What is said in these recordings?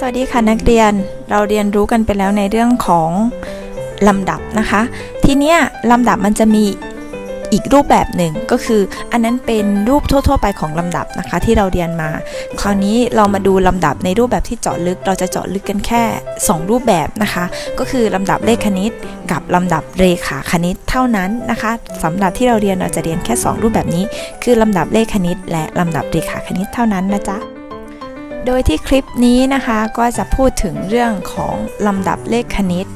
สวัสดีค่ะนักเรียนเราเรียนรู้กันไปแล้วในเรื่องของลำดับนะคะ ทีเนี้ยลำดับมันจะมีอีกรูปแบบหนึ่งก็คือ อันนั้นเป็นรูปทั่ว ๆ ไปของลำดับนะคะ ที่เราเรียนมา คราวนี้เรามาดูลำดับในรูปแบบที่เจาะลึก เราจะเจาะลึกกันแค่ 2 รูปแบบนะคะ ก็คือลำดับเลขคณิต กับลำดับเรขาคณิตเท่านั้นนะคะสำหรับที่เราเรียนเราจะเรียนแค่ 2 รูปแบบนี้ คือลำดับเลขคณิต และลำดับเรขาคณิตเท่านั้นนะจ๊ะ โดยที่คลิปนี้นะคะก็จะพูดถึงเรื่องของลำดับเลขคณิต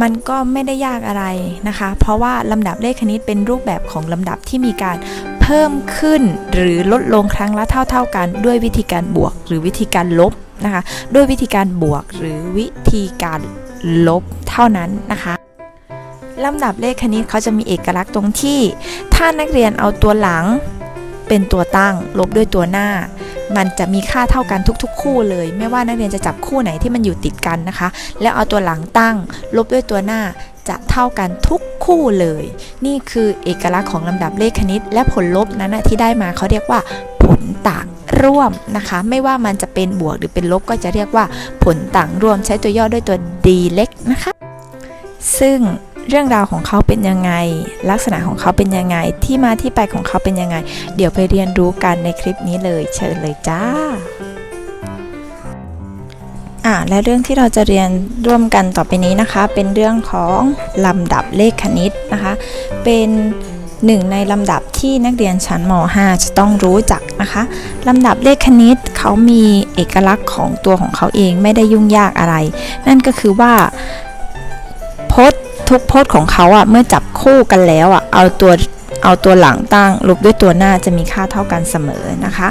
มันก็ไม่ได้ยากอะไรนะคะ เพราะว่าลำดับเลขคณิตเป็นรูปแบบของลำดับที่มีการเพิ่มขึ้นหรือลดลงครั้งละเท่า ๆกัน ด้วยวิธีการบวก หรือวิธีการลบนะคะด้วยวิธีการบวกหรือวิธีการลบเท่านั้นนะคะลำดับเลขคณิตเขาจะมีเอกลักษณ์ตรงที่ ถ้านักเรียนเอาตัวหลังเป็นตัวตั้ง ลบด้วยตัวหน้า มันจะมีค่าเท่ากันทุก ๆ คู่เลย ไม่ว่านักเรียนจะจับคู่ไหนที่มันอยู่ติดกันนะคะ แล้วเอาตัวหลังตั้ง ลบด้วยตัวหน้าจะเท่ากันทุกคู่เลย นี่คือเอกลักษณ์ของลำดับเลขคณิต และผลลบนั้นนะที่ได้มาเขาเรียกว่าผลต่างร่วมนะคะ ไม่ว่ามันจะเป็นบวกหรือเป็นลบก็จะเรียกว่าผลต่างร่วมใช้ตัวย่อด้วยตัว d เล็กนะคะ ซึ่ง เรื่องราวของเขาเป็นยังไง ลักษณะของเขาเป็นยังไง ที่มาที่ไปของเขาเป็นยังไง เดี๋ยวไปเรียนรู้กันในคลิปนี้เลยเชิญเลยจ้าอ่าและเรื่องที่เราจะเรียนร่วมกันต่อไปนี้นะคะ เป็นเรื่องของลำดับเลขคณิตนะคะ เป็นหนึ่งในลำดับที่นักเรียนชั้นม .5 จะต้องรู้จักนะคะลำดับเลขคณิตเขามีเอกลักษณ์ของตัวของเขาเองไม่ได้ยุ่งยากอะไร นั่นก็คือว่า ทุกพจน์ของเขาอะเมื่อจับคู่กันแล้วอะเอาตัวเอาตัวหลังตั้งลบด้วยตัวหน้าจะมีค่าเท่ากันเสมอนะคะ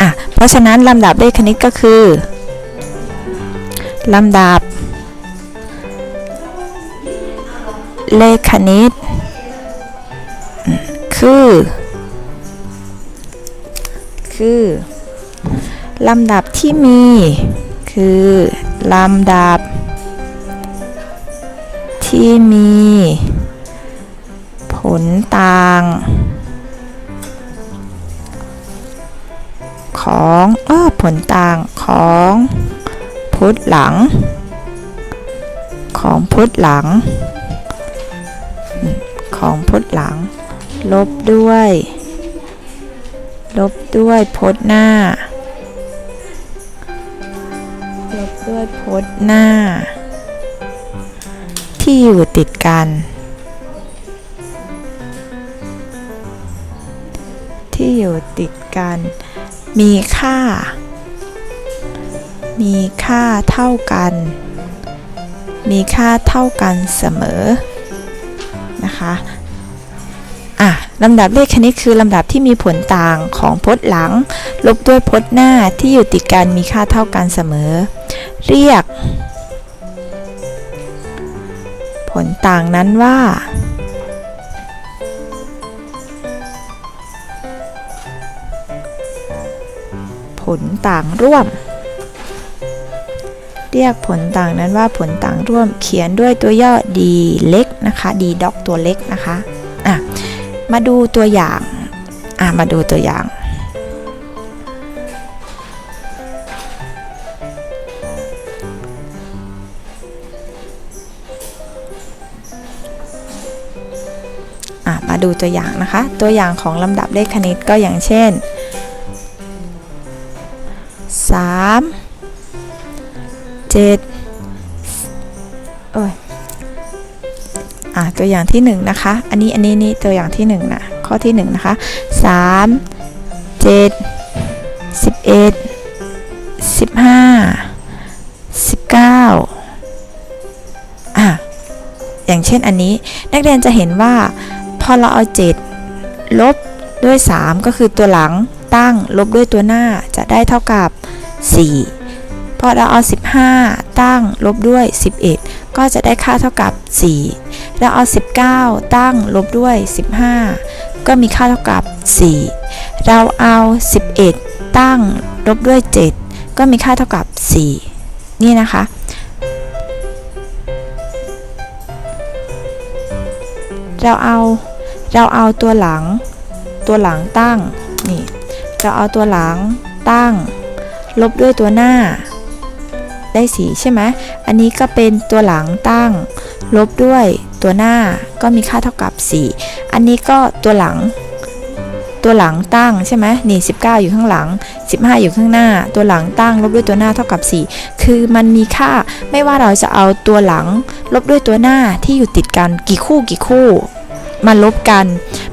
อะเพราะฉะนั้นลำดับเลขคณิตก็คือลำดับ เลขคณิต คือ คือลำดับที่มี คือลำดับ ที่มี ผลต่าง ของเออผลต่างของพุทธหลัง ของพุทธหลัง ของพุทธหลัง ลบด้วย ลบด้วยพจน์หน้า ลบด้วยพจน์หน้า ที่อยู่ติดกัน ที่อยู่ติดกัน มีค่า มีค่าเท่ากัน มีค่าเท่ากันเสมอ นะคะอะลำดับเลขคณิตคือลำดับที่มีผลต่างของพจน์หลัง ลบด้วยพจน์หน้าที่อยู่ติดกันมีค่าเท่ากันเสมอ เรียก ผลต่างนั้นว่า ผลต่างร่วม เรียกผลต่างนั้นว่าผลต่างร่วมเขียนด้วยตัวย่อ d เล็กนะคะ d ด็อกตัวเล็กนะคะอะมาดูตัวอย่างอะมาดูตัวอย่าง ตัวอย่างนะคะ ตัวอย่างของลำดับเลขคณิตก็อย่างเช่น 3 7โอ้ยอะตัวอย่างที่1นะคะ อันนี้อันนี้นี่ตัวอย่างที่1นะข้อที่1นะคะ 3 7 11 15 19อะอย่างเช่นอันนี้นักเรียนจะเห็นว่า พอเราเอา 7 ลบด้วย 3 ก็คือตัวหลังตั้งลบด้วยตัวหน้าจะได้เท่ากับ 4 พอเราเอา 15 ตั้งลบด้วย 11 ก็จะได้ค่าเท่ากับ 4 เราเอา 19 ตั้งลบด้วย 15 ก็มีค่าเท่ากับ 4 เราเอา 11 ตั้งลบด้วย 7 ก็มีค่าเท่ากับ 4 นี่นะคะเราเอา เราเอาตัวหลัง ตัวหลังตั้ง นี่ เราเอาตัวหลังตั้ง ลบด้วยตัวหน้า ได้สีใช่ไหม อันนี้ก็เป็นตัวหลังตั้ง ลบด้วยตัวหน้า ก็มีค่าเท่ากับ 4 อันนี้ก็ตัวหลัง ตัวหลังตั้งใช่ไหมนี่ 19 อยู่ข้างหลัง 15 อยู่ข้างหน้า ตัวหลังตั้ง ลบด้วยตัวหน้าเท่ากับ 4 คือมันมีค่า ไม่ว่าเราจะเอาตัวหลัง ลบด้วยตัวหน้าที่อยู่ติดกัน กี่คู่กี่คู่ มาลบกัน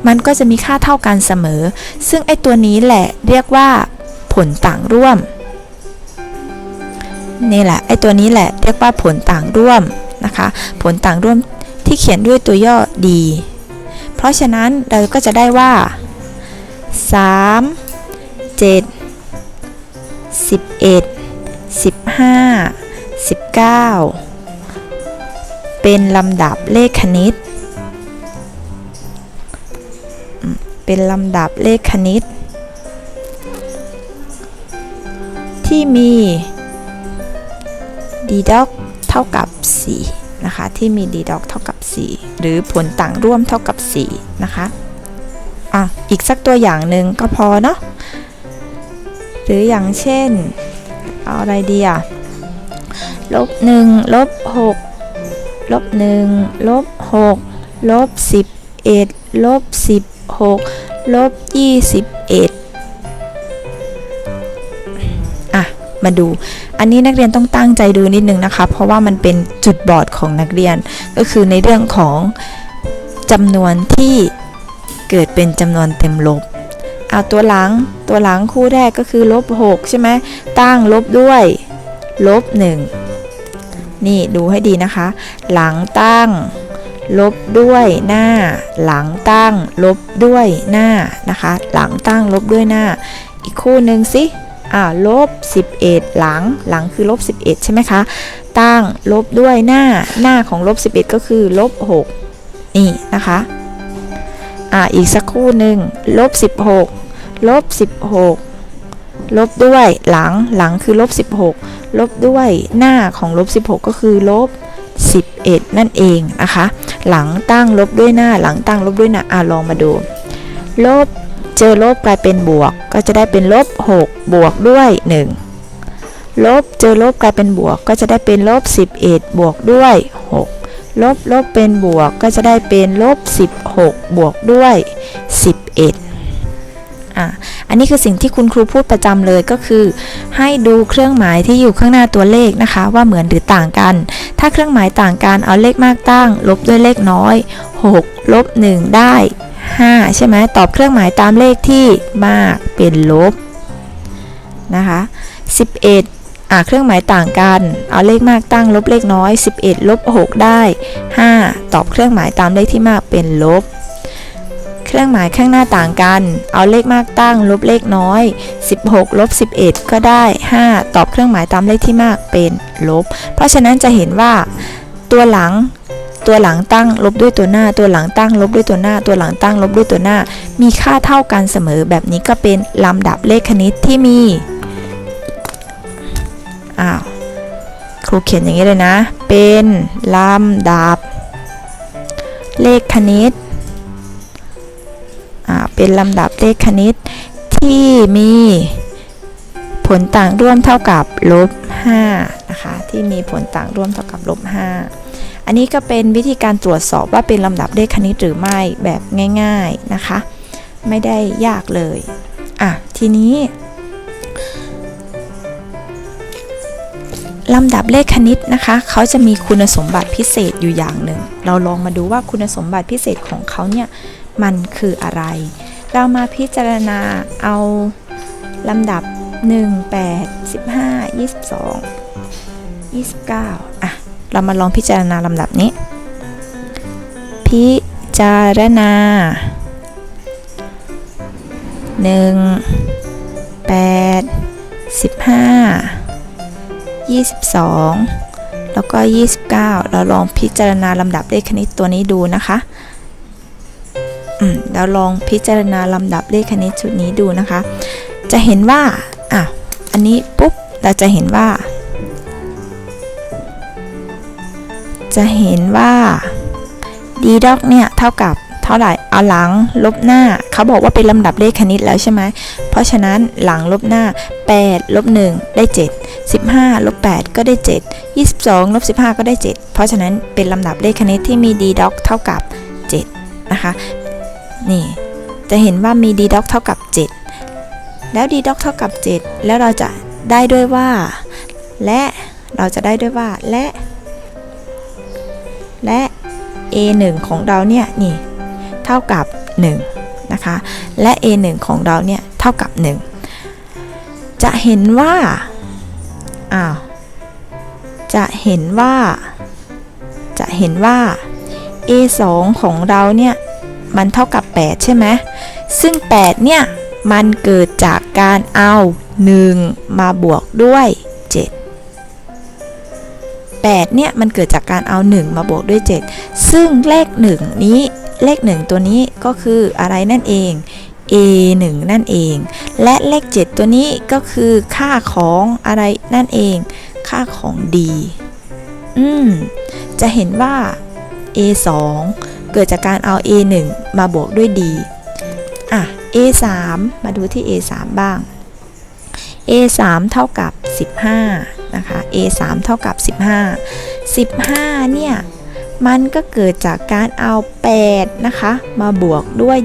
มันก็จะมีค่าเท่ากันเสมอ ซึ่งไอ้ตัวนี้แหละเรียกว่า ผลต่างร่วม นี่แหละไอ้ตัวนี้แหละเรียกว่าผลต่างร่วมนะคะ ผลต่างร่วมที่เขียนด้วยตัวย่อดี เพราะฉะนั้นเราก็จะได้ว่า 3 7 11 15 19 เป็นลำดับเลขคณิต เป็นลำดับเลขคณิต ที่มีดีด็อกเท่ากับ 4 นะคะ ที่มีดีด็อกเท่ากับ 4 หรือผลต่างร่วมเท่ากับ 4 นะคะอะอีกสักตัวอย่างหนึ่งก็พอเนาะหรืออย่างเช่น เอาอะไรดีอะลบหนึ่งลบหกลบหนึ่งลบหกลบสิบเอ็ดลบสิบหก ลบยี่สิบเอ็ดอะ มาดู อันนี้นักเรียนต้องตั้งใจดูนิดนึงนะคะ เพราะว่ามันเป็นจุดบอดของนักเรียน ก็คือในเรื่องของจำนวนที่เกิดเป็นจำนวนเต็มลบเอาตัวหลังตัวหลังคู่แรกก็คือลบ6ใช่ไหมตั้งลบด้วยลบ1นี่ดูให้ดีนะคะ หลังตั้ง ลบด้วยหน้า หลังตั้ง ลบด้วยหน้านะคะ หลังตั้งลบด้วยหน้า อีกคู่หนึ่งสิอ่าลบ 11 หลังหลังคือลบ 11 ใช่ไหมคะ ตั้งลบด้วยหน้าหน้าของลบ 11 ก็คือลบ 6 นี่นะคะอ่าอีกสักคู่หนึ่งลบ 16 ลบ 16 ลบด้วยหลังหลังคือลบ 16 ลบด้วยหน้าของลบ 16 ก็คือลบ 11 นั่นเองนะคะ หลังตั้งลบด้วยหน้า หลังตั้งลบด้วยหน้าอ่าลองมาดู ลบเจอลบกลายเป็นบวก ก็จะได้เป็นลบ 6 บวกด้วย 1 ลบเจอลบกลายเป็นบวก ก็จะได้เป็นลบ 11 บวกด้วย 6 ลบลบเป็นบวกก็จะได้เป็นลบ 16 บวกด้วย 11อะอันนี้คือสิ่งที่คุณครูพูดประจำเลยก็คือ ให้ดูเครื่องหมายที่อยู่ข้างหน้าตัวเลขนะคะ ว่าเหมือนหรือต่างกัน ถ้าเครื่องหมายต่างกันเอาเลขมากตั้ง ลบด้วยเลขน้อย 6 ลบ 1 ได้ 5 ใช่ไหมตอบเครื่องหมายตามเลขที่มากเป็นลบนะคะ11อะเครื่องหมายต่างกัน เอาเลขมากตั้งลบเลขน้อย 11 ลบ 6 ได้ 5 ตอบเครื่องหมายตามเลขที่มากเป็นลบ เครื่องหมายข้างหน้าต่างกัน เอาเลขมากตั้ง ลบเลขน้อย 16 ลบ 11 ก็ได้ 5 ตอบเครื่องหมายตามเลขที่มากเป็นลบ เพราะฉะนั้นจะเห็นว่า ตัวหลังตัวหลังตั้งลบด้วยตัวหน้า ตัวหลังตั้งลบด้วยตัวหน้า ตัวหลังตั้งลบด้วยตัวหน้า มีค่าเท่ากันเสมอแบบนี้ก็เป็นลำดับเลขคณิตที่มีอ้าวครูเขียนอย่างนี้เลยนะ เป็นลำดับ เลขคณิต เป็นลำดับเลขคณิตที่มีผลต่างร่วมเท่ากับลบ5นะคะที่มีผลต่างร่วมเท่ากับลบ5อันนี้ก็เป็นวิธีการตรวจสอบว่าเป็นลำดับเลขคณิตหรือไม่แบบง่าย ๆนะคะ ไม่ได้ยากเลยอะทีนี้ลำดับเลขคณิตนะคะ เขาจะมีคุณสมบัติพิเศษอยู่อย่างหนึ่ง เราลองมาดูว่าคุณสมบัติพิเศษของเขาเนี่ย มันคืออะไร เรามาพิจารณาเอาลำดับ 1 8 15 22 29 อะ เรามาลองพิจารณาลำดับนี้ พิจารณา 1 8 15 22 แล้วก็ 29 เราลองพิจารณาลำดับเลขคณิตตัวนี้ดูนะคะ เราลองพิจารณาลำดับเลขคณิตชุดนี้ดูนะคะ จะเห็นว่าอะอันนี้ปุ๊บเราจะเห็นว่า จะเห็นว่า d ด็อกเนี่ยเท่ากับเท่าไหร่เอาหลังลบหน้าเขาบอกว่าเป็นลำดับเลขคณิตแล้วใช่ไหมเพราะฉะนั้นหลังลบหน้า 8 ลบ 1 ได้ 7 15 ลบ 8 ก็ได้ 7 22 ลบ 15 ก็ได้ 7 เพราะฉะนั้นเป็นลำดับเลขคณิตที่มี d d o c เท่ากับ 7 นะคะ นี่ จะเห็นว่ามี d d o c เท่ากับ 7 แล้ว d d o c เท่ากับ 7 แล้วเราจะได้ด้วยว่า และเราจะได้ด้วยว่า และ และ a1 ของเราเนี่ยนี่เท่ากับ 1 นะคะ และ a1 ของเราเนี่ยเท่ากับ 1 จะเห็นว่าอ้าวจะเห็นว่า จะเห็นว่า a2 ของเราเนี่ย มันเท่ากับ 8 ใช่ไหมซึ่ง 8 เนี่ย มันเกิดจากการเอา 1 มาบวกด้วย 7 8 เนี่ย มันเกิดจากการเอา 1 มาบวกด้วย 7 ซึ่งเลข 1 นี้เลข 1 ตัวนี้ก็คืออะไรนั่นเอง a 1 นั่นเอง และเลข 7 ตัวนี้ก็คือค่าของอะไรนั่นเอง ค่าของ d อืม จะเห็นว่า a 2 เกิดจากการเอา a 1 มาบวกด้วย d อะ a 3 มาดูที่ a 3 บ้าง a 3 เท่ากับ 15 นะคะ a 3 เท่ากับ 15 15 เนี่ย มันก็เกิดจากการเอา 8 นะคะ มาบวกด้วย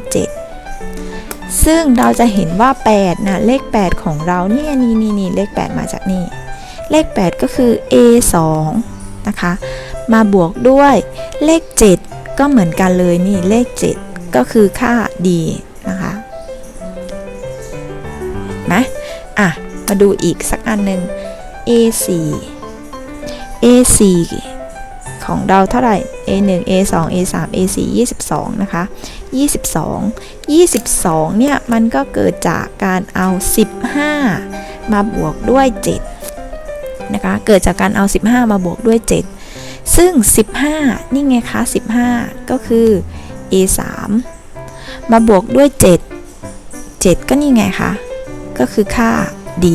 7ซึ่งเราจะเห็นว่า8นะเลข 8 ของเราเนี่ยนี่นี่นี่เลข 8 มาจากนี่ เลข 8 ก็คือ a 2นะคะ มาบวกด้วยเลข 7 ก็เหมือนกันเลยนี่เลข 7 ก็คือค่า d นะคะไหมอะ มาดูอีกสักอันหนึ่ง A4 A4 ของเราเท่าไหร่ A1 A2 A3 A4 22 นะคะ 22 22 เนี่ย มันก็เกิดจากการเอา 15 มาบวกด้วย 7 นะคะ เกิดจากการเอา 15 มาบวกด้วย 7 ซึ่ง 15 นี่ไงคะ 15 ก็คือ A3 มาบวกด้วย 7 7 ก็นี่ไงคะ ก็คือค่า D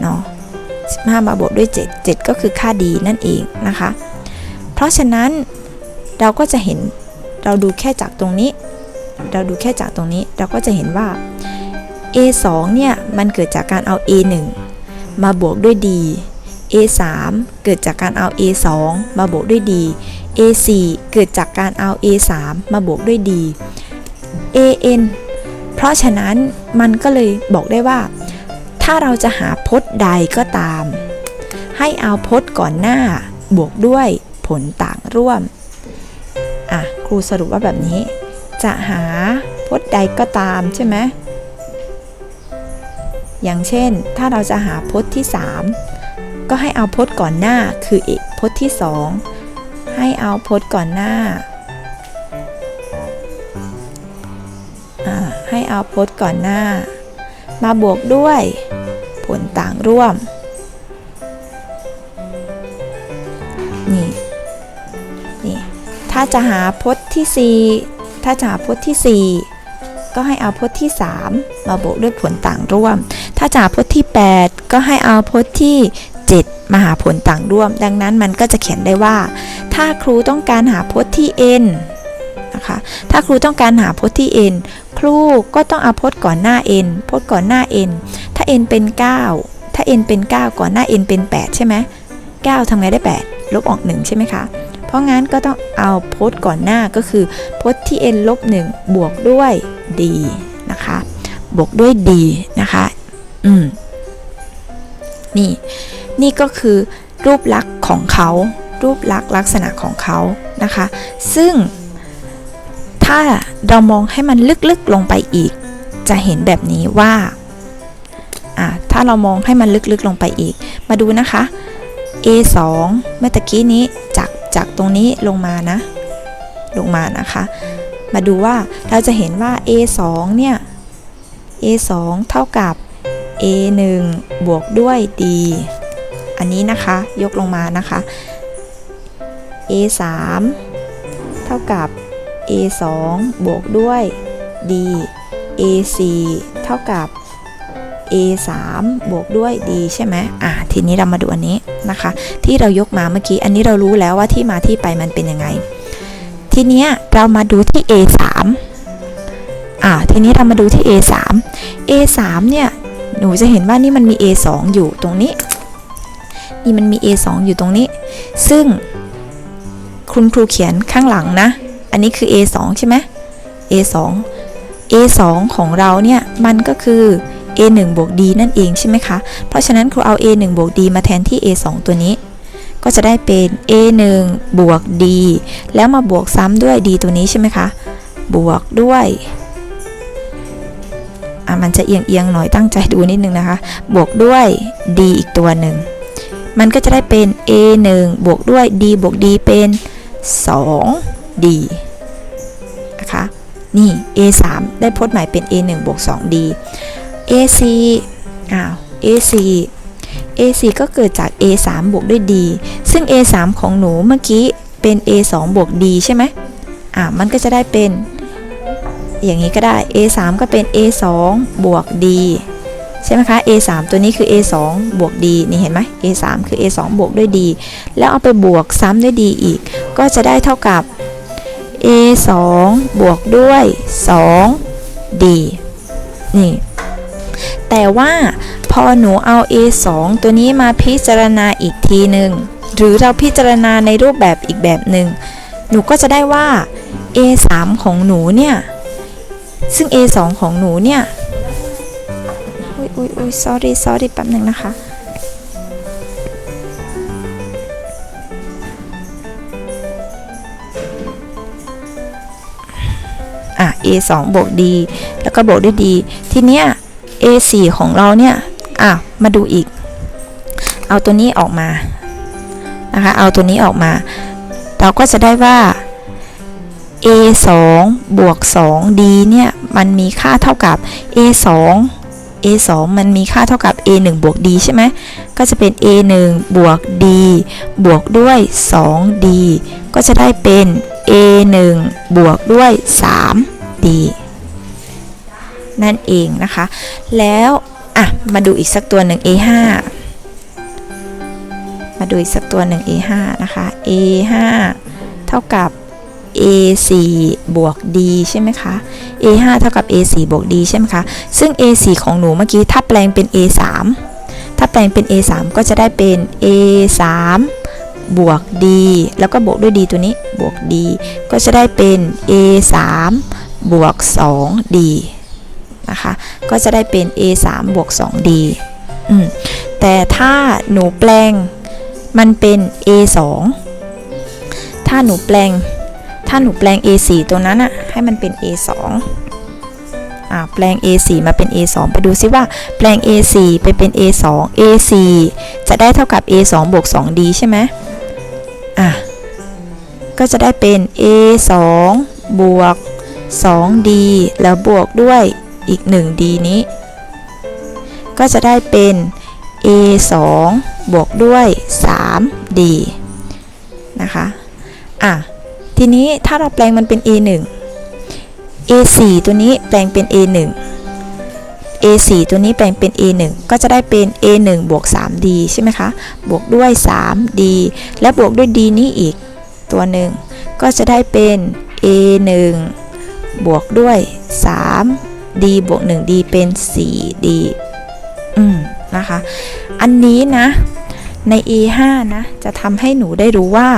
เนาะ15 มาบวกด้วย 7 7 ก็คือค่า d นั่นเองนะคะ เพราะฉะนั้นเราก็จะเห็นเราดูแค่จากตรงนี้ เราดูแค่จากตรงนี้ เราก็จะเห็นว่า a 2เนี่ย มันเกิดจากการเอา a 1มาบวกด้วย d a 3 เกิดจากการเอา a 2 มาบวกด้วย d a 4 เกิดจากการเอา a 3 มาบวกด้วย d a n เพราะฉะนั้นมันก็เลยบอกได้ว่า ถ้าเราจะหาพจน์ใดก็ตาม ให้เอาพจน์ก่อนหน้า บวกด้วยผลต่างร่วม อะ ครูสรุปว่าแบบนี้ จะหาพจน์ใดก็ตามใช่ไหมอย่างเช่น ถ้าเราจะหาพจน์ที่ 3 ก็ให้เอาพจน์ก่อนหน้าคือเอกพจน์ที่ 2 ให้เอาพจน์ก่อนหน้าอ่าให้เอาพจน์ก่อนหน้า มาบวกด้วย ผลต่างร่วม นี่ นี่ ถ้าจะหาพจน์ที่ 4 ถ้าจะหาพจน์ที่ 4ก็ให้เอาพจน์ที่ 3 มาบวกด้วยผลต่างร่วม ถ้าจะหาพจน์ที่ 8 ก็ให้เอาพจน์ที่ 7 มาหาผลต่างร่วม ดังนั้นมันก็จะเขียนได้ว่า ถ้าครูต้องการหาพจน์ที่ n นะคะถ้าครูต้องการหาพจน์ที่ n ครูก็ต้องเอาพจน์ก่อนหน้า n พจน์ก่อนหน้า n ถ้า n เป็น 9 ถ้า n เป็น 9 ก่อนหน้า n เป็น 8 ใช่ไหม9ทำไงได้ 8 ลบออก 1 ใช่ไหมคะ เพราะงั้นก็ต้องเอาพจน์ก่อนหน้าก็คือพจน์ที่ n ลบ1บวกด้วย d นะคะ บวกด้วย d นะคะ อืม นี่ นี่ก็คือรูปลักษณ์ของเขา รูปลักษณ์ลักษณะของเขานะคะ ซึ่งถ้าเรามองให้มันลึกๆลงไปอีก จะเห็นแบบนี้ว่าอะถ้าเรามองให้มันลึกๆลงไปอีก มาดูนะคะ A 2 เมื่อตะกี้นี้จากจากตรงนี้ลงมานะ ลงมานะคะ มาดูว่าเราจะเห็นว่า A 2 เนี่ย A 2 เท่ากับ A 1 บวกด้วย D อันนี้นะคะ ยกลงมานะคะ A 3เท่ากับ A 2บวกด้วย D A 4เท่ากับ A 3บวกด้วย D ใช่ไหมอะ ทีนี้เรามาดูอันนี้นะคะ ที่เรายกมาเมื่อกี้ อันนี้เรารู้แล้วว่าที่มาที่ไปมันเป็นยังไง ทีเนี้ยเรามาดูที่ A3 อ่าทีนี้เรามาดูที่ A3 A3 เนี่ย หนูจะเห็นว่านี่มันมี A2 อยู่ตรงนี้ นี่มันมี A2 อยู่ตรงนี้ ซึ่งคุณครูเขียนข้างหลังนะ อันนี้คือ A2 ใช่ไหม A2 A2 ของเราเนี่ย มันก็คือ A1 บวก D นั่นเองใช่ไหมคะ เพราะฉะนั้นครูเอา A1 บวก D มาแทนที่ A2 ตัวนี้ ก็จะได้เป็น A1 บวก D แล้วมาบวกซ้ำด้วย D ตัวนี้ใช่ไหมคะ บวกด้วยอะมันจะเอียงเอียงๆหน่อยตั้งใจดูนิดนึงนะคะ บวกด้วย d อีกตัวหนึ่ง มันก็จะได้เป็น a 1บวกด้วย d บวก d เป็น 2d นะคะ นี่ a 3ได้พจน์ใหม่เป็น a 1บวก 2d a 4อ้าว a 4 a 4ก็เกิดจาก a 3บวกด้วย d ซึ่ง a 3ของหนูเมื่อกี้เป็น a 2บวก d ใช่ไหมอ่ามันก็จะได้เป็น อย่างนี้ก็ได้ a 3ก็เป็น a 2บวก d ใช่ไหมคะ a 3ตัวนี้คือ a 2บวก d นี่เห็นไหม a 3คือ a 2บวกด้วย d แล้วเอาไปบวกซ้ำด้วย d อีก ก็จะได้เท่ากับ a 2บวกด้วย2 d นี่ แต่ว่าพอหนูเอา a 2ตัวนี้มาพิจารณาอีกทีหนึ่งหรือเราพิจารณาในรูปแบบอีกแบบหนึ่งหนูก็จะได้ว่า a 3ของหนูเนี่ย ซึ่ง A 2ของหนูเนี่ย อุ้ยอุ้ยอุ้ย sorry sorry แป๊บหนึ่งนะคะอะ A 2บวก D แล้วก็บวกด้วย D ทีเนี้ย A 4ของเราเนี่ย อะ มาดูอีก เอาตัวนี้ออกมา นะคะ เอาตัวนี้ออกมา เราก็จะได้ว่า a 2บวก 2 d เนี่ย มันมีค่าเท่ากับ a 2 a 2มันมีค่าเท่ากับ a 1บวก d ใช่ไหม ก็จะเป็น a 1บวก d บวกด้วย 2d ก็จะได้เป็น a 1บวกด้วย 3d นั่นเองนะคะ แล้ว อะ มาดูอีกสักตัวหนึ่ง a 5มาดูอีกสักตัวหนึ่ง a 5นะคะ a 5เท่ากับ a 4 บวก d ใช่ไหมคะ a 5 เท่ากับ a 4 บวก d ใช่ไหมคะ ซึ่ง a 4 ของหนูเมื่อกี้ถ้าแปลงเป็น a 3 ถ้าแปลงเป็น a 3 ก็จะได้เป็น a 3 บวก d แล้วก็บวกด้วย d ตัวนี้ บวก d ก็จะได้เป็น a 3 บวก 2d นะคะ ก็จะได้เป็น a 3 บวก 2d อืม แต่ถ้าหนูแปลงมันเป็น a 2 ถ้าหนูแปลง ถ้าหนูแปลง A4 ตัวนั้นอะให้มันเป็น A2 อ่าแปลง A4 มาเป็น A2 ไปดูซิว่าแปลง A4 ไปเป็น A2 A4 จะได้เท่ากับ A2 บวก 2D ใช่ไหมอะก็จะได้เป็น A2 บวก 2D แล้วบวกด้วยอีก 1D นี้ ก็จะได้เป็น A2 บวกด้วย 3D นะคะ อะ ทีนี้ถ้าเราแปลงมันเป็น a1 a4 ตัวนี้แปลงเป็น a1 a4 ตัวนี้แปลงเป็น a1 ก็จะได้เป็น a1 บวก 3d ใช่ไหมคะ บวกด้วย 3d และบวกด้วย d นี้อีกตัวหนึ่งก็จะได้เป็น a1 บวกด้วย 3d บวก 1d เป็น 4d อืมนะคะ อันนี้นะ ใน a5 นะ จะทำให้หนูได้รู้ว่า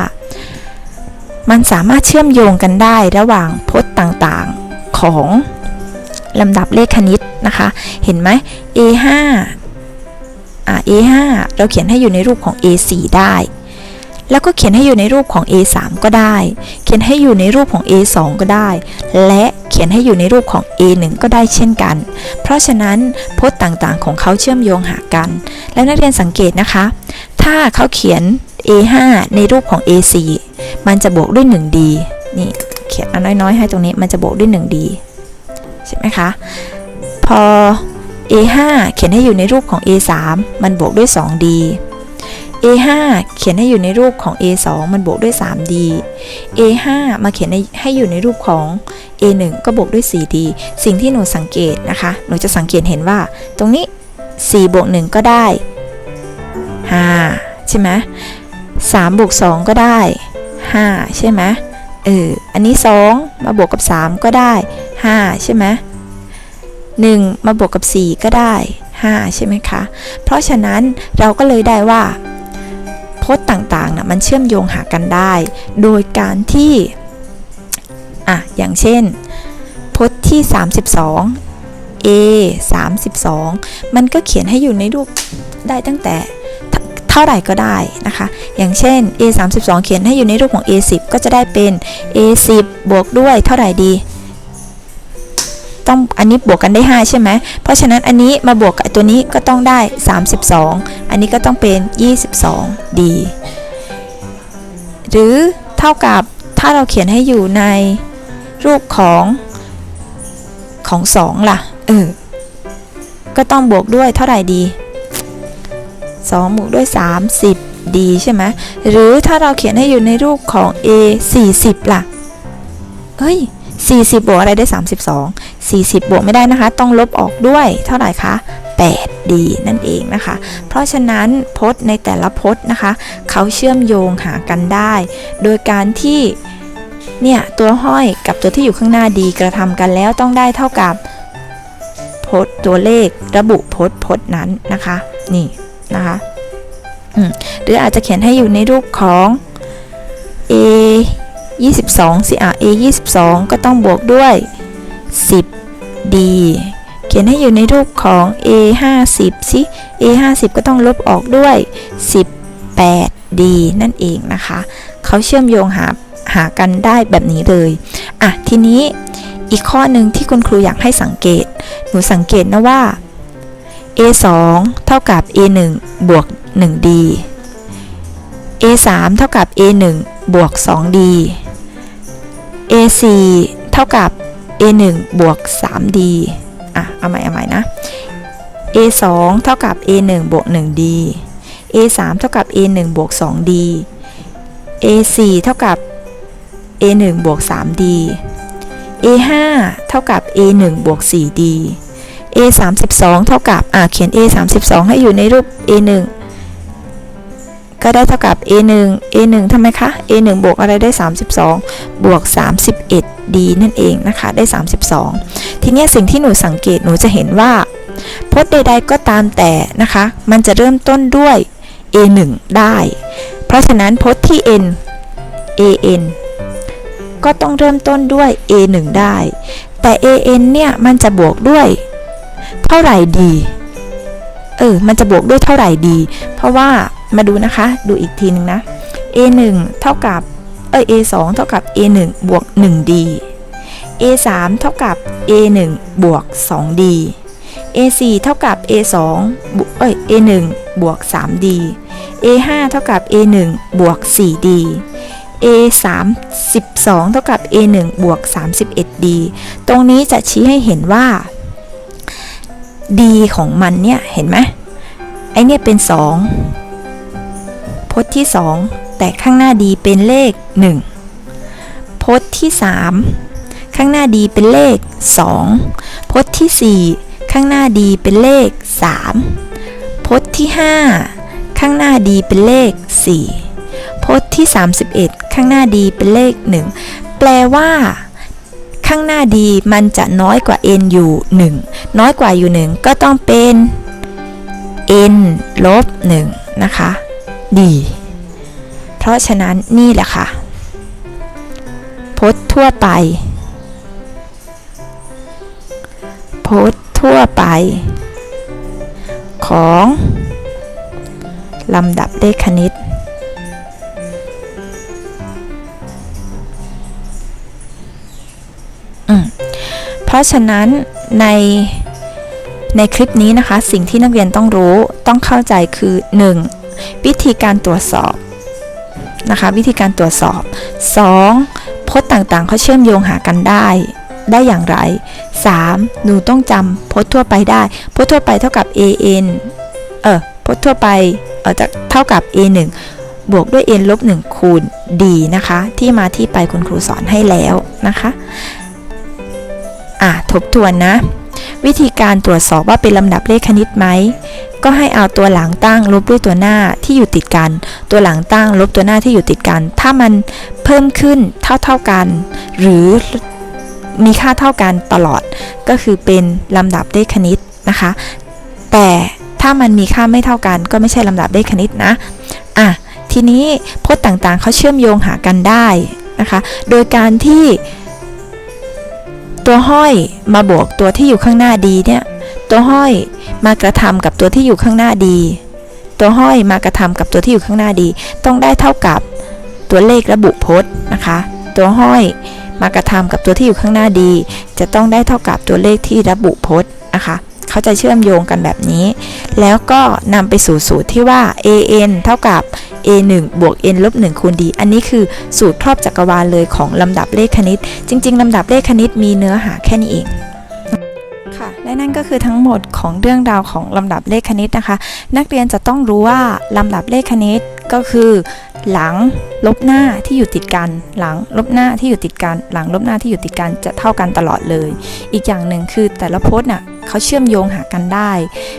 มันสามารถเชื่อมโยงกันได้ระหว่างพจน์ต่างๆของลำดับเลขคณิตนะคะ เห็นไหม A5 อ่า A5 เราเขียนให้อยู่ในรูปของ A4 ได้ แล้วก็เขียนให้อยู่ในรูปของ A3 ก็ได้ เขียนให้อยู่ในรูปของ A2 ก็ได้ และเขียนให้อยู่ในรูปของ A1 ก็ได้เช่นกัน เพราะฉะนั้นพจน์ต่างๆของเขาเชื่อมโยงหากัน แล้วนักเรียนสังเกตนะคะ ถ้าเขาเขียน A5 ในรูปของ A4 มันจะบวกด้วย 1D นี่เขียนอันน้อยๆ ให้ตรงนี้มันจะบวกด้วย 1D ใช่ไหมคะ พอ A5 เขียนให้อยู่ในรูปของ A3 มันบวกด้วย 2D A5 เขียนให้อยู่ในรูปของ A2 มันบวกด้วย 3D A5 มาเขียนให้อยู่ในรูปของ A1 ก็บวกด้วย 4D สิ่งที่หนูสังเกตนะคะ หนูจะสังเกตเห็นว่า ตรงนี้ 4 บวก 1 ก็ได้ 5 ใช่ไหม 3บวก2ก็ได้ 5 ใช่ไหมเออ อันนี้ 2 มาบวกกับ 3 ก็ได้ 5 ใช่ไหม1มาบวกกับ 4 ก็ได้ 5 ใช่ไหมคะ เพราะฉะนั้นเราก็เลยได้ว่าพจน์ต่างๆนะมันเชื่อมโยงหากันได้ โดยการที่ อะ อย่างเช่น พจน์ที่ 32 a 32 มันก็เขียนให้อยู่ในรูปได้ตั้งแต่ ท่าเท่าไหร่ก็ได้นะคะ อย่างเช่น a 32เขียนให้อยู่ในรูปของ a 10ก็จะได้เป็น a 10บวกด้วยเท่าไหร่ดี ต้องอันนี้บวกกันได้ 5 ใช่ไหม เพราะฉะนั้นอันนี้มาบวกกับตัวนี้ก็ต้องได้ 32 อันนี้ก็ต้องเป็น 22ดีหรือเท่ากับถ้าเราเขียนให้อยู่ในรูปของของ 2 ล่ะ เออ ก็ต้องบวกด้วยเท่าไหร่ดี 2บวกด้วย 30ดีใช่ไหมหรือถ้าเราเขียนให้อยู่ในรูปของ a 40 ล่ะ เฮ้ย 40 บวกอะไรได้ 32 40 บวกไม่ได้นะคะ ต้องลบออกด้วยเท่าไหร่คะ8ดีนั่นเองนะคะ เพราะฉะนั้นพจน์ในแต่ละพจน์นะคะ เขาเชื่อมโยงหากันได้ โดยการที่เนี่ย ตัวห้อยกับตัวที่อยู่ข้างหน้าดีกระทำกันแล้วต้องได้เท่ากับพจน์ตัวเลขระบุพจน์พจน์นั้นนะคะ นี่ นะคะหรืออาจจะเขียนให้อยู่ในรูปของ a 22สิอะ a 22 ก็ต้องบวกด้วย 10 d เขียนให้อยู่ในรูปของ a 50สิ a 50 ก็ต้องลบออกด้วย 18 d นั่นเองนะคะ เขาเชื่อมโยงหาหากันได้แบบนี้เลย อะ ทีนี้อีกข้อหนึ่งที่คุณครูอยากให้สังเกต หนูสังเกตนะว่า a 2เท่ากับ a 1บวก 1d a 3เท่ากับ a 1บวก 2d a 4เท่ากับ a 1บวก 3d อะ เอาใหม่เอาใหม่นะ a 2เท่ากับ a 1บวก 1d a 3เท่ากับ a 1บวก 2d a 4เท่ากับ a 1บวก 3d a 5เท่ากับ a 1บวก 4d a 32เท่ากับอะเขียน a 32ให้อยู่ในรูป a 1ก็ได้เท่ากับ a 1 a 1ทำไมคะ a 1บวกอะไรได้ 32 บวก 31 d นั่นเองนะคะ ได้ 32 ทีนี้สิ่งที่หนูสังเกตหนูจะเห็นว่าพจน์ใดๆก็ตามแต่นะคะ มันจะเริ่มต้นด้วย a 1ได้ เพราะฉะนั้นพจน์ที่ n a n ก็ต้องเริ่มต้นด้วย a 1ได้ แต่ a n เนี่ย มันจะบวกด้วย เท่าไหร่ดี เออ มันจะบวกด้วยเท่าไหร่ดี เพราะว่ามาดูนะคะ ดูอีกทีหนึ่งนะ a 1เท่ากับ เอ้ย a 2เท่ากับ a 1บวก 1d a 3เท่ากับ a 1บวก 2d a 4เท่ากับ a 2บวก เอ้ย a 1บวก 3d a 5เท่ากับ a 1บวก 4d a 3 12 เท่ากับ a 1บวก 31d ตรงนี้จะชี้ให้เห็นว่า d ของมันเนี่ยเห็นไหมไอเนี่ยเป็น2พจน์ที่ 2 แต่ข้างหน้าดีเป็นเลข 1 พจน์ที่ 3 ข้างหน้าดีเป็นเลข 2 พจน์ที่ 4 ข้างหน้าดีเป็นเลข 3 พจน์ที่ 5 ข้างหน้าดีเป็นเลข 4 พจน์ที่ 31 ข้างหน้าดีเป็นเลข 1 แปลว่า ข้างหน้าดีมันจะน้อยกว่า n อยู่ 1 น้อยกว่าอยู่ 1 ก็ต้องเป็น n ลบ1นะคะดีเพราะฉะนั้นนี่แหละค่ะ พจน์ทั่วไป พจน์ทั่วไป ของลำดับเลขคณิต เพราะฉะนั้นในในคลิปนี้นะคะ สิ่งที่นักเรียนต้องรู้ต้องเข้าใจคือ 1. วิธีการตรวจสอบนะคะ วิธีการตรวจสอบ 2. พจน์ต่างๆเขาเชื่อมโยงหากันได้ได้อย่างไร 3. หนูต้องจำพจน์ทั่วไปได้ พจน์ทั่วไปเท่ากับ an เออพจน์ทั่วไปเออจะเท่ากับ a 1บวกด้วย n ลบ1คูณ d นะคะ ที่มาที่ไปคุณครูสอนให้แล้วนะคะ อะทบทวนนะ วิธีการตรวจสอบว่าเป็นลำดับเลขคณิตไหม ก็ให้เอาตัวหลังตั้งลบด้วยตัวหน้าที่อยู่ติดกัน ตัวหลังตั้งลบตัวหน้าที่อยู่ติดกัน ถ้ามันเพิ่มขึ้นเท่าเท่ากัน หรือมีค่าเท่ากันตลอด ก็คือเป็นลำดับเลขคณิตนะคะ แต่ถ้ามันมีค่าไม่เท่ากันก็ไม่ใช่ลำดับเลขคณิตนะ อะ ทีนี้พจน์ต่างๆเขาเชื่อมโยงหากันได้นะคะ โดยการที่ ตัวห้อยมาบวกตัวที่อยู่ข้างหน้าดีเนี่ย ตัวห้อยมากระทำกับตัวที่อยู่ข้างหน้าดี ตัวห้อยมากระทำกับตัวที่อยู่ข้างหน้าดี ต้องได้เท่ากับตัวเลขระบุพจน์นะคะ ตัวห้อยมากระทำกับตัวที่อยู่ข้างหน้าดี จะต้องได้เท่ากับตัวเลขที่ระบุพจน์นะคะ เขาจะเชื่อมโยงกันแบบนี้ แล้วก็นำไปสู่สูตรที่ว่า an เท่ากับ a 1 บวก n ลบ1คูณ d อันนี้คือสูตรครอบจักรวาลเลยของลำดับเลขคณิต จริง ๆลำดับเลขคณิตมีเนื้อหาแค่นี้เองค่ะและนั่นก็คือทั้งหมดของเรื่องราวของลำดับเลขคณิตนะคะ นักเรียนจะต้องรู้ว่าลำดับเลขคณิต ก็คือหลังลบหน้าที่อยู่ติดกันหลังลบหน้าที่อยู่ติดกันหลังลบหน้าที่อยู่ติดกันจะเท่ากันตลอดเลย อีกอย่างหนึ่งคือแต่ละพจน์น่ะเขาเชื่อมโยงหากันได้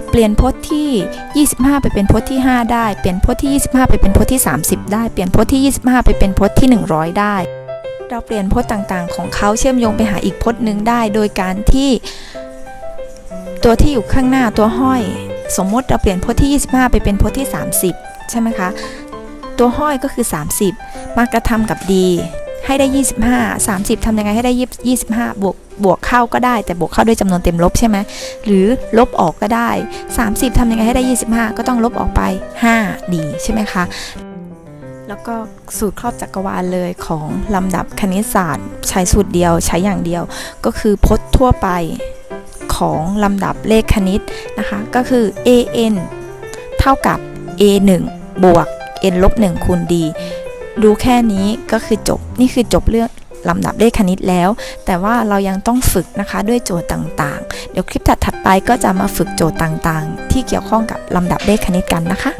เปลี่ยนพจน์ที่ 25 ไปเป็นพจน์ที่ 5 ได้ เปลี่ยนพจน์ที่ 25 ไปเป็นพจน์ที่ 30 ได้ เปลี่ยนพจน์ที่ 25 ไปเป็นพจน์ที่ 100 ได้ เราเปลี่ยนพจน์ต่างๆ ของเขาเชื่อมโยงไปหาอีกพจน์หนึ่งได้ โดยการที่ ตัวที่อยู่ข้างหน้าตัวห้อย สมมติเราเปลี่ยนพจน์ที่ 25 ไปเป็นพจน์ที่ 30 ใช่ไหมคะ ตัวห้อยก็คือ 30 มากระทำกับดี ให้ได้ 25 30ทำยังไงให้ได้ 25 บวกบวกเข้าก็ได้ แต่บวกเข้าด้วยจำนวนเต็มลบใช่ไหมหรือลบออกก็ได้ 30ทำยังไงให้ได้ 25 ก็ต้องลบออกไป 5 ดีใช่ไหมคะแล้วก็สูตรครอบจักรวาลเลยของลำดับคณิตศาสตร์ ใช้สูตรเดียวใช้อย่างเดียว ก็คือพจน์ทั่วไปของลำดับเลขคณิตนะคะ ก็คือ an เท่ากับ a 1บวก n ลบ1คูณ d ดูแค่นี้ก็คือจบนี่คือจบเรื่องลำดับเลขคณิตแล้ว แต่ว่าเรายังต้องฝึกนะคะด้วยโจทย์ต่างๆ เดี๋ยวคลิปถัดๆไปก็จะมาฝึกโจทย์ต่างๆ ที่เกี่ยวข้องกับลำดับเลขคณิตกันนะคะ